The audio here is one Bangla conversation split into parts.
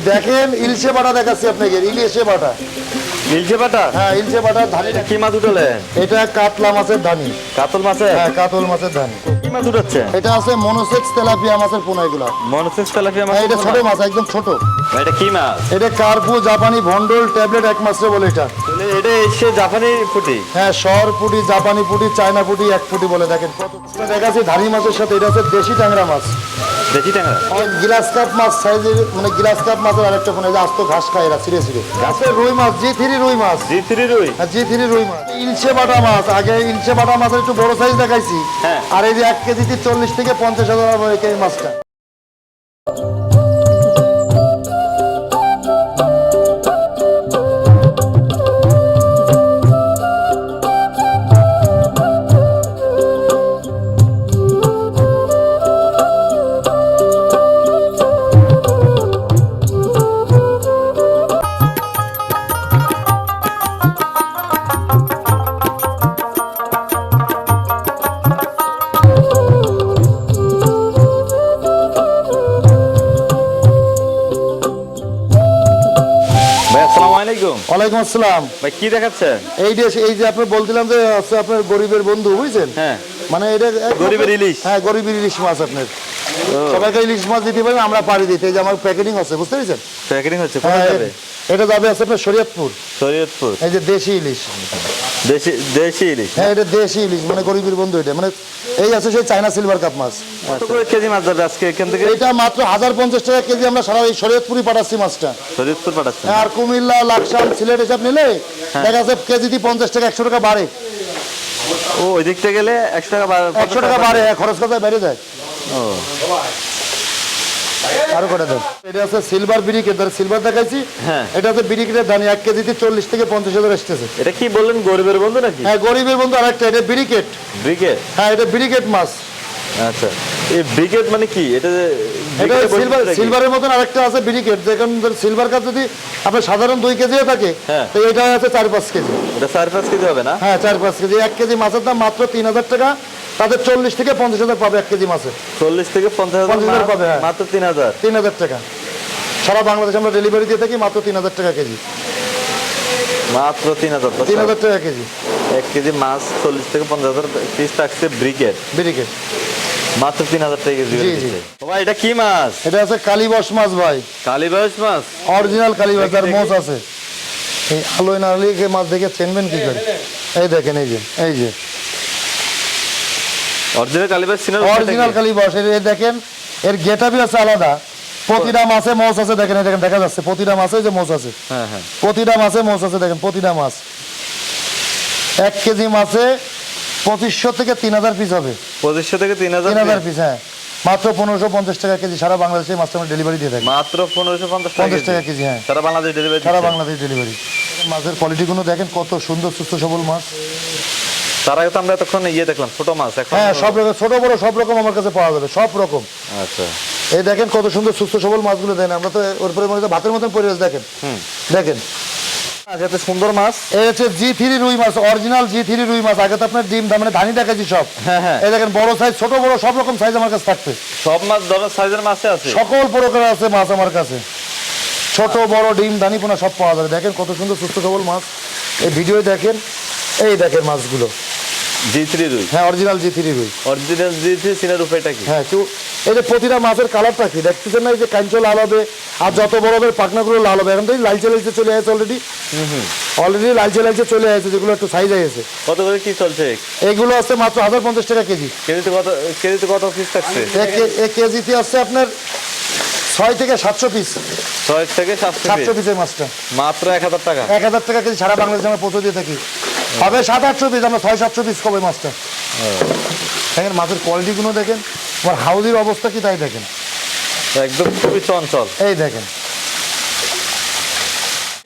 দেখেন ইলশে বাটা দেখাচ্ছি আপনাকে ইলিশে বাটা। ইলচে পাটা হ্যাঁ ইলশে ধানি। কি মাছ উঠলেন এটা কাতলা মাছের ধানি। কাতল হ্যাঁ কাতল মাছের ধানি। কি মাছ উঠাচ্ছে? এটা আছে মনোসেক্স তেলাপিয়া মাছের মনসেস তেলাপিয়া মাছ হ্যাঁ, এটা ছোট মাছ একদম ছোট। এটা কি মাছ? এটা কার্পু জাপানি ভন্ডল ট্যাবলেট এক মাসে বলে এটা। এটা এসে জাপানি ফুটি? হ্যাঁ সর পুটি জাপানি পুটি চায়না পুটি এক পুটি বলে দেখেন। কত দেখাচ্ছি ধানি মাছের সাথে এটা হচ্ছে দেশি ট্যাংরা মাছ। দেখি ট্যাংরা গ্লাস কাপ মাছ সাইজের মানে গ্লাস কাপ মাছের আরেকটা ফোন এই আস্ত ঘাস খায় এরা ছিঁড়ে ছিঁড়ে। গাছের রুই মাছ? জি থ্রি রুই মাছ। জি থ্রি রুই? আর জি থ্রি রুই মাছ। ইলশে বাটা মাছ আগে ইলশে বাটা মাছের একটু বড় সাইজ দেখাইছি। হ্যাঁ। আর এই যে এক কেজিতে চল্লিশ থেকে পঞ্চাশ হাজার টাকা এই মাছটা। ওয়ালাইকুম আসসালাম। ভাই কি দেখাচ্ছেন এই যে এই যে আপনি বলছিলাম যে আপনার গরিবের বন্ধু বুঝছেন? হ্যাঁ। মানে এটা গরিবের ইলিশ। হ্যাঁ গরিবের ইলিশ মাছ আপনার। সবাইকে ইলিশ মাছ দিতে পারেন আমরা পাড়ি দিতে। এই যে আমার প্যাকেটিং আছে বুঝতে পেরেছেন? প্যাকেটিং হচ্ছে হ্যাঁ, কোথায় যাবে? এটা যাবে আছে আপনার শরীয়তপুর। শরীয়তপুর। এই যে দেশি ইলিশ। দেশি দেশি ইলিশ। হ্যাঁ এটা দেশি ইলিশ মানে গরিবের বন্ধু এটা। মানে এই আছে সেই চায়না সিলভার কাপ মাছ। কত করে কেজি মাছ যাবে আজকে এখান থেকে? এটা মাত্র হাজার পঞ্চাশ টাকা কেজি আমরা সারা এই শরীয়তপুরি পাঠাচ্ছি মাছটা। শরীয়তপুর পাঠাচ্ছেন। আর কুমিল্লা লাকসাম সিলেট এসব নিলে দেখা যাচ্ছে কেজিতে পঞ্চাশ টাকা একশো টাকা বাড়ে। ও ওই দিকটা গেলে একশো টাকা বা- একশো টাকা বাড়ে হ্যাঁ, খরচ কথা বেড়ে যায়। ও। আরও করে দেন? এটা আছে সিলভার বিরিকেট ধর সিলভার দেখাইছি। হ্যাঁ। এটা হচ্ছে বিরিকেটের দানি এক কেজিতে চল্লিশ থেকে পঞ্চাশ হাজার আসতেছে। এটা কি বললেন গরিবের বন্ধু নাকি? হ্যাঁ গরিবের বন্ধু আরেকটা এটা বিরিকেট ব্রিগেড হ্যাঁ এটা বিরিকেট মাছ। আচ্ছা। এই ব্রিগেড মানে কি? এটা এটা সিলভার সিলভারের মতন আরেকটা আছে বিরিকেট যেখানে সিলভার কাপ যদি আপনার সাধারণ দুই কেজিও থাকে হ্যাঁ। তো এটা আছে চার পাঁচ কেজি। এটা চার পাঁচ কেজি হবে না? হ্যাঁ চার পাঁচ কেজি। এক কেজি মাছের দাম মাত্র তিন হাজার টাকা। তাদের চল্লিশ থেকে পঞ্চাশ হাজার পাবে এক কেজি মাছে। চল্লিশ থেকে পঞ্চাশ হাজার মাছ, পাবে, হ্যাঁ। মাত্র তিন হাজার। তিন হাজার টাকা। সারা বাংলাদেশে আমরা ডেলিভারি দিয়ে থাকি মাত্র তিন হাজার টাকা কেজি। মাত্র তিন হাজার তিন হাজার টাকা কেজি। এক কেজি মাছ চল্লিশ থেকে পঞ্চাশ হাজার পিস থাকছে ব্রিকেট ব্রিকেট মাত্র তিন হাজার টাকা কেজি। ভাই এটা কি মাছ? এটা আছে কালীবস মাছ ভাই। কালীবাস মাছ? অরিজিনাল কালীবস আর। মোচ আছে। এই আলোয় না আলোয় মাছ দেখে চেনবেন কি করে? এই দেখেন এই যে এই যে। অরিজিনাল কালীবাস অরিজিনাল কালীবস এর দেখেন। এর গেটাবি আছে আলাদা। প্রতিটা মাছে মোচ আছে দেখেন দেখেন দেখা যাচ্ছে প্রতিটা মাছে যে মোচ আছে। হ্যাঁ হ্যাঁ। প্রতিটা মাছে মোচ আছে দেখেন প্রতিটা মাছ এক কেজি মাছে পঁচিশশো থেকে তিন হাজার পিস হবে। পঁচিশশো থেকে তিন হাজার তিন হাজার পিস হ্যাঁ। মাত্র পনেরোশো পঞ্চাশ টাকা কেজি সারা বাংলাদেশে মাছটা আমরা ডেলিভারি দিয়ে থাকি। মাত্র পনেরোশো পঞ্চাশ পঞ্চাশ টাকা কেজি কেজি হ্যাঁ। সারা বাংলাদেশ ডেলিভারি সারা বাংলাদেশ ডেলিভারি মাছের কোয়ালিটিগুলো দেখেন কত সুন্দর সুস্থ সবল মাছ। তার তো আমরা এতক্ষণ ইয়ে দেখলাম ছোট মাছ এখন হ্যাঁ সব রকম ছোট বড় সব রকম আমার কাছে পাওয়া যাবে সব রকম। আচ্ছা। এই দেখেন কত সুন্দর সুস্থ সবল মাছগুলো দেন আমরা তো ওর পরে মনে ভাতের মতন পরিবেশ দেখেন। দেখেন। আচ্ছা সুন্দর মাছ। এই হচ্ছে জি থ্রি রুই মাছ অরিজিনাল জি থ্রি রুই মাছ আগে তো আপনার ডিম মানে ধানি সব। হ্যাঁ, হ্যাঁ। এই দেখেন বড় সাইজ ছোট বড় সব রকম সাইজ আমার কাছে থাকবে সব মাছ ধরনের সাইজের মাছে আছে। সকল প্রকার আছে মাছ আমার কাছে। ছোট বড় ডিম দানি পোনা সব পাওয়া যাবে। দেখেন কত সুন্দর সুস্থ সবল মাছ। এই ভিডিও দেখেন এই দেখেন মাছগুলো। জি থ্রি রুই হ্যাঁ অরিজিনাল জি থ্রি রুই অরিজিনাল জি থ্রি সিনার উপায়টা কি? হ্যাঁ এই যে প্রতিটা মাছের কালারটা কি? দেখতেছেন না এই যে কাঞ্চ লাল হবে আর যত হবে পাকনাগুলো লাল হবে। এখন তো লালচে লালচে চলে আসছে অলরেডি অলরেডি লালচে লালচে চলে আসছে যেগুলো একটু সাইজ হয়েছে কত করে কি চলছে? এগুলো আছে মাত্র হাজার পঞ্চাশ টাকা কেজি। কেজিতে কত কেজিতে কত পিস থাকছে? এক কেজিতে আছে আপনার ছয় থেকে সাতশো পিস ছয় থেকে সাতশো পিসের মাছটা। মাত্র এক হাজার টাকা। এক হাজার টাকা কেজি সারা বাংলাদেশে আমরা পৌঁছে দিয়ে থাকি। হবে সাত আটশো পিস আমরা ছয় সাতশো পিস কবে মাছটা। দেখেন মাছের কোয়ালিটিগুলো দেখেন আমার হাউজির অবস্থা কি তাই দেখেন। একদম খুবই চঞ্চল। এই দেখেন।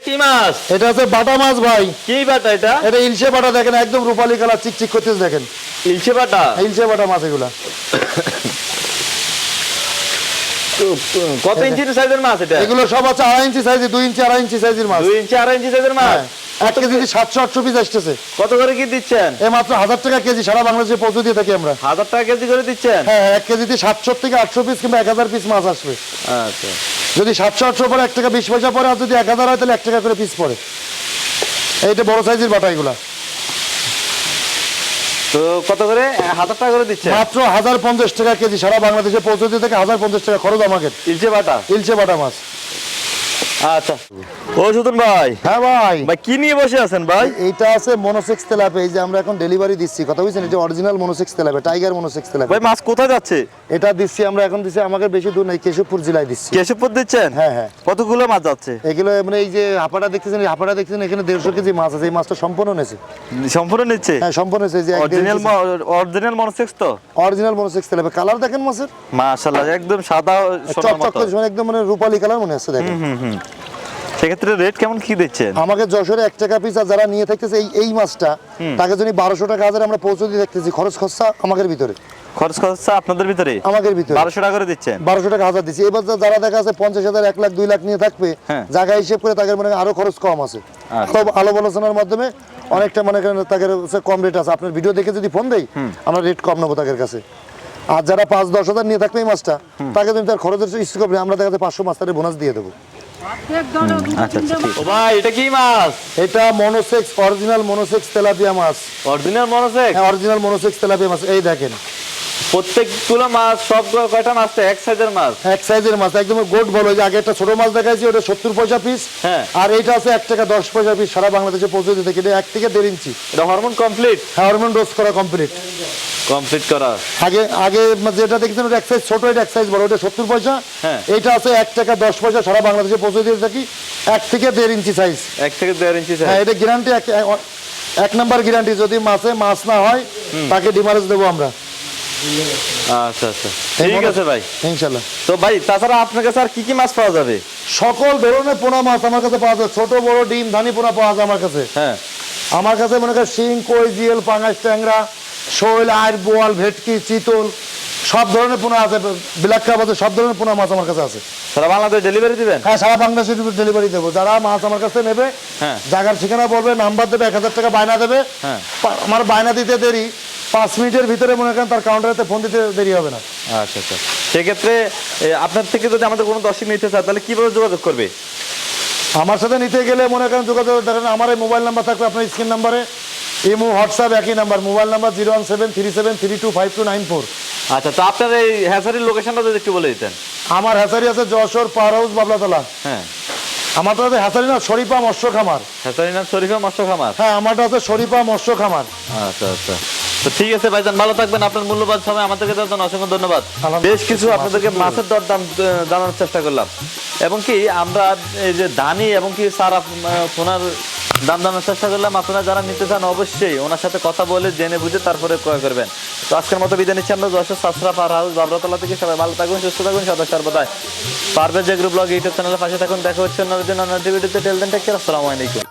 কি মাছ? এটা হচ্ছে বাটা মাছ ভাই। কি বাটা এটা? এটা ইলশে বাটা দেখেন একদম রূপালি কালার চিকচিক করতেছে দেখেন। ইলশে বাটা? ইলশে বাটা মাছ এগুলা। কত ইঞ্চির সাইজের মাছ এটা? এগুলো সব আছে আড়াই ইঞ্চি সাইজের দুই ইঞ্চি আড়াই ইঞ্চি সাইজের মাছ। দুই ইঞ্চি আড়াই ইঞ্চি সাইজের মাছ? হ্যাঁ। এক কেজি সাতশো আটশো পিস আসতেছে। কত করে কি দিচ্ছেন? এ মাত্র হাজার টাকা কেজি সারা বাংলাদেশে পৌঁছে দিয়ে থাকি আমরা। হাজার টাকা কেজি করে দিচ্ছেন? হ্যাঁ এক কেজিতে সাতশো থেকে আটশো পিস কিংবা এক হাজার পিস মাছ আসবে। আচ্ছা। যদি সাতশো আটশো পরে এক টাকা বিশ পয়সা পরে আর যদি এক হাজার হয় তাহলে এক টাকা করে পিস পড়ে। এইটা বড় সাইজের বাটা এগুলা তো কত করে? হাজার টাকা করে দিচ্ছে মাত্র হাজার পঞ্চাশ টাকা কেজি সারা বাংলাদেশে পৌঁছে থেকে হাজার পঞ্চাশ টাকা খরচ আমাকে। ইলচে বাটা? ইলচে বাটা মাছ। আচ্ছা। ও সুতন ভাই। হ্যাঁ ভাই। ভাই কি নিয়ে বসে আছেন ভাই? এইটা আছে মনোসেক্স তেলাপে এই যে আমরা এখন ডেলিভারি দিচ্ছি। কথা বুঝছেন? এটা original monosex tilapia tiger monosex tilapia. ভাই মাছ কোথায় যাচ্ছে? এটা দিচ্ছি আমরা এখন দিচ্ছি আমাকে বেশি দূর নেই কেশবপুর জেলায় দিচ্ছি। কেশবপুর দিচ্ছেন? হ্যাঁ, হ্যাঁ। কতগুলো মাছ যাচ্ছে? এগুলো মানে এই যে হাঁপাটা দেখতেছেন এই হাঁপাটা দেখতেছেন এখানে দেড়শো কেজি মাছ আছে এই মাছটা সম্পূর্ণ নেছে সম্পূর্ণ নিচ্ছে? হ্যাঁ সম্পূর্ণ যে অরিজিনাল অরিজিনাল মনোসেক্স তো? Original monosex tilapia. কালার দেখেন মাছের? মাশাআল্লাহ একদম সাদা চকচক একদম মানে রূপালী কালার মনে হচ্ছে দেখেন। সেক্ষেত্রে রেট কেমন কি দিচ্ছেন? আমাকে যশোরে এক টাকা পিস আর যারা নিয়ে থাকতেছে এই এই মাছটা তাকে যদি বারোশো টাকা হাজার আমরা পৌঁছে দিয়ে থাকতেছি খরচ খরচা আমাদের ভিতরে। খরচ খরচা আপনাদের ভিতরে? আমাদের ভিতরে। বারোশো টাকা করে দিচ্ছেন? বারোশো টাকা হাজার দিচ্ছি। এবার যারা দেখা আছে পঞ্চাশ হাজার এক লাখ দুই লাখ নিয়ে থাকবে হ্যাঁ। জায়গা হিসেব করে তাদের মনে আরও খরচ কম আছে। আচ্ছা। আলো- আলো আলোচনার মাধ্যমে অনেকটা মনে করেন তাদের কম রেট আছে। আপনার ভিডিও দেখে যদি ফোন দেই আমরা রেট কম নেব তাদের কাছে। আর যারা পাঁচ দশ হাজার নিয়ে থাকবে এই মাছটা তাকে যদি তার খরচের ইস্যু করবে আমরা দেখা যাচ্ছে পাঁচশো মাছ তাদের বোনাস দিয়ে দেবো। আচ্ছা আচ্ছা ঠিক। ও ভাই এটা কি মাছ? এটা মনোসেক্স অরিজিনাল মনোসেক্স তেলাপিয়া মাছ। অরিজিনাল মনোসেক্স হ্যাঁ অরিজিনাল মনোসেক্স তেলাপিয়া মাছ। এই দেখেন। প্রত্যেকগুলো মাছ সব কয়টা মাছ এক সাইজের মাছ? এক সাইজের মাছ একদম গোট বলো যে আগে একটা ছোট মাছ দেখাইছি ওটা সত্তর পয়সা পিস হ্যাঁ। আর এইটা আছে এক টাকা দশ পয়সা পিস সারা বাংলাদেশে পৌঁছে দিতে এটা এক থেকে দেড় ইঞ্চি। এটা হরমোন কমপ্লিট হরমোন ডোজ করা কমপ্লিট কমপ্লিট করা। আগে আগে যেটা দেখছেন ওটা এক সাইজ ছোট এটা এক সাইজ বড় ওটা সত্তর পয়সা। হ্যাঁ। এইটা আছে এক টাকা দশ পয়সা সারা বাংলাদেশে পৌঁছে দিয়ে থাকি এক থেকে দেড় ইঞ্চি সাইজ এক থেকে দেড় ইঞ্চি হ্যাঁ এটা গ্যারান্টি এক নাম্বার গ্যারান্টি যদি মাছে মাছ না হয় তাকে ডিমারেজ দেবো আমরা। আচ্ছা আচ্ছা। ঠিক আছে ভাই। ইনশাল্লাহ। তো ভাই তাছাড়া আপনার কাছে আর কি কি মাছ পাওয়া যাবে? সকল ধরনের পোনা মাছ আমার কাছে পাওয়া যায়। ছোট বড় ডিম ধানি পোনা পাওয়া যায় আমার কাছে। হ্যাঁ। আমার কাছে মনে করেন শিং কই জিয়েল পাঙাশ ট্যাংরা শৈল আয়ের বোয়াল ভেটকি চিতল সব ধরনের পোনা আছে। বিলাক কাপ আছে সব ধরনের পোনা মাছ আমার কাছে আছে। সারা বাংলাদেশ ডেলিভারি দিবেন? হ্যাঁ সারা বাংলাদেশে ডেলিভারি দেবো। যারা মাছ আমার কাছে নেবে হ্যাঁ। জায়গার ঠিকানা বলবে নাম্বার দেবে এক হাজার টাকা বায়না দেবে। হ্যাঁ। আমার বায়না দিতে দেরি। পাঁচ মিনিটের ভিতরে মনে করেন তার কাউন্টারেতে ফোন দিতে দেরি হবে না। আচ্ছা আচ্ছা। সেক্ষেত্রে আপনার থেকে যদি আমাদের কোনো দর্শক নিতে চায় তাহলে কীভাবে যোগাযোগ করবে? আমার সাথে নিতে গেলে মনে করেন যোগাযোগ দেখেন আমার এই মোবাইল নাম্বার থাকবে আপনার স্ক্রিন নাম্বারে ইমো হোয়াটসঅ্যাপ একই number mobile number zero one seven three seven three two five two nine four আচ্ছা তো আপনার এই হ্যাসারির লোকেশনটা যদি একটু বলে দিতেন। আমার হ্যাসারি আছে যশোর পাওয়ার হাউস বাবলাতলা। হ্যাঁ। আমার তো আছে হ্যাসারি না শরীফা মৎস্য খামার। হ্যাসারি না শরীফা মৎস্য খামার? হ্যাঁ আমারটা আছে শরীফা মৎস্য খামার। আচ্ছা আচ্ছা। তো ঠিক আছে ভাইজান ভালো থাকবেন। আপনার মূল্যবান সময় আমাদেরকে দেওয়ার জন্য অসংখ্য ধন্যবাদ। বেশ কিছু আপনাদেরকে মাছের দর দাম আহ, জানানোর চেষ্টা করলাম। এবং কি আমরা এই যে দানি এবং কি সারা সোনার দাম জানার চেষ্টা করলাম। আপনারা যারা নিতে চান অবশ্যই ওনার সাথে কথা বলে জেনে বুঝে তারপরে ক্রয় করবেন। তো আজকের মতো বিদায় নিচ্ছি আমরা। যশোর সাসরা পার হাউস বাবরাতলা থেকে সবাই ভালো থাকুন সুস্থ থাকুন সদা সর্বদাই। পারবে যে গ্রুপ ব্লগ ইউটিউব চ্যানেলের পাশে থাকুন। দেখা হচ্ছে অন্য দিন অন্য ভিডিওতে টেল দেন টেক আসসালামু আলাইকুম।